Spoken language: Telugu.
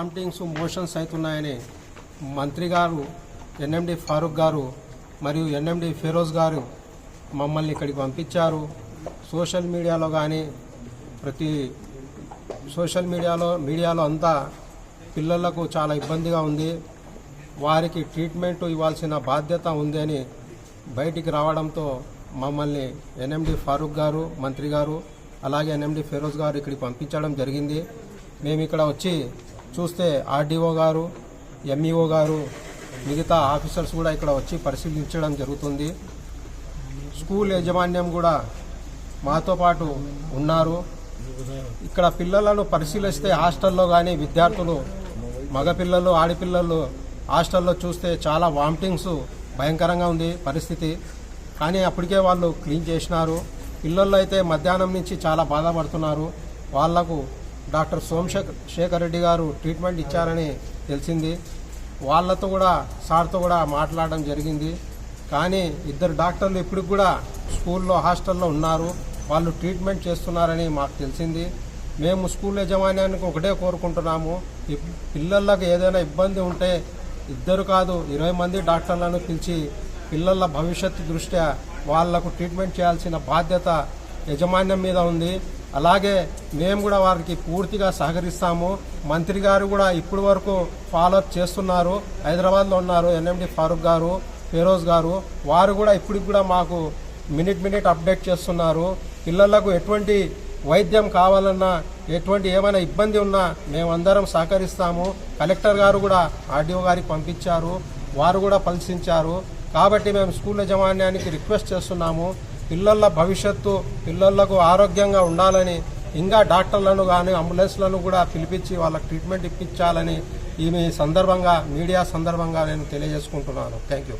వామిటింగ్స్ మోషన్స్ అవుతున్నాయని మంత్రి గారు ఎన్ఎండి ఫారూక్ గారు మరియు ఎన్ఎండి ఫిరోజ్ గారు మమ్మల్ని ఇక్కడికి పంపించారు. సోషల్ మీడియాలో కానీ ప్రతి సోషల్ మీడియాలో మీడియాలో అంతా పిల్లలకు చాలా ఇబ్బందిగా ఉంది. వారికి ట్రీట్మెంట్ ఇవ్వాల్సిన బాధ్యత ఉంది అని బయటికి రావడంతో మమ్మల్ని ఎన్ఎండి ఫారూక్ గారు మంత్రి గారు అలాగే ఎన్ఎండి ఫిరోజ్ గారు ఇక్కడికి పంపించడం జరిగింది. మేము ఇక్కడ వచ్చి చూస్తే ఆర్డీఓ గారు ఎంఈఓ గారు మిగతా ఆఫీసర్స్ కూడా ఇక్కడ వచ్చి పరిశీలించడం జరుగుతుంది. స్కూల్ యాజమాన్యం కూడా మాతో పాటు ఉన్నారు. ఇక్కడ పిల్లలను పరిశీలిస్తే హాస్టల్లో కానీ విద్యార్థులు మగపిల్లలు ఆడపిల్లలు హాస్టల్లో చూస్తే చాలా వామిటింగ్స్ భయంకరంగా ఉంది పరిస్థితి. కానీ అప్పటికే వాళ్ళు క్లీన్ చేసినారు. పిల్లలు అయితే మధ్యాహ్నం నుంచి చాలా బాధపడుతున్నారు. వాళ్ళకు డాక్టర్ సోమశేఖర్ శేఖర్ రెడ్డి గారు ట్రీట్మెంట్ ఇచ్చారని తెలిసింది. వాళ్ళతో కూడా సార్తో కూడా మాట్లాడడం జరిగింది. కానీ ఇద్దరు డాక్టర్లు ఇప్పటికి కూడా స్కూల్లో హాస్టల్లో ఉన్నారు. వాళ్ళు ట్రీట్మెంట్ చేస్తున్నారని మాకు తెలిసింది. మేము స్కూల్ యజమాన్యానికి ఒకటే కోరుకుంటున్నాము. పిల్లలకు ఏదైనా ఇబ్బంది ఉంటే ఇద్దరు కాదు ఇరవై మంది డాక్టర్లను పిలిచి పిల్లల భవిష్యత్తు దృష్ట్యా వాళ్ళకు ట్రీట్మెంట్ చేయాల్సిన బాధ్యత యజమాన్యం మీద ఉంది. అలాగే మేము కూడా వారికి పూర్తిగా సహకరిస్తాము. మంత్రి గారు కూడా ఇప్పటి వరకు ఫాలోఅప్ చేస్తున్నారు. హైదరాబాద్లో ఉన్నారు ఎన్ఎండి ఫారూక్ గారు ఫిరోజ్ గారు. వారు కూడా ఇప్పటికి కూడా మాకు మినిట్ మినిట్ అప్డేట్ చేస్తున్నారు. పిల్లలకు ఎటువంటి వైద్యం కావాలన్నా ఎటువంటి ఏమైనా ఇబ్బంది ఉన్నా మేమందరం సహకరిస్తాము. కలెక్టర్ గారు కూడా ఆర్డీఓ గారికి పంపించారు. వారు కూడా పరిశీలించారు కాబట్టి మేము స్కూల్ యజమాన్యానికి రిక్వెస్ట్ చేస్తున్నాము. పిల్లల భవిష్యత్తు పిల్లలకు ఆరోగ్యంగా ఉండాలని ఇంకా డాక్టర్లను కానీ అంబులెన్స్లను కూడా పిలిపించి వాళ్ళకి ట్రీట్మెంట్ ఇప్పించాలని ఈ మీ సందర్భంగా మీడియా సందర్భంగా నేను తెలియజేసుకుంటున్నాను. Thank you.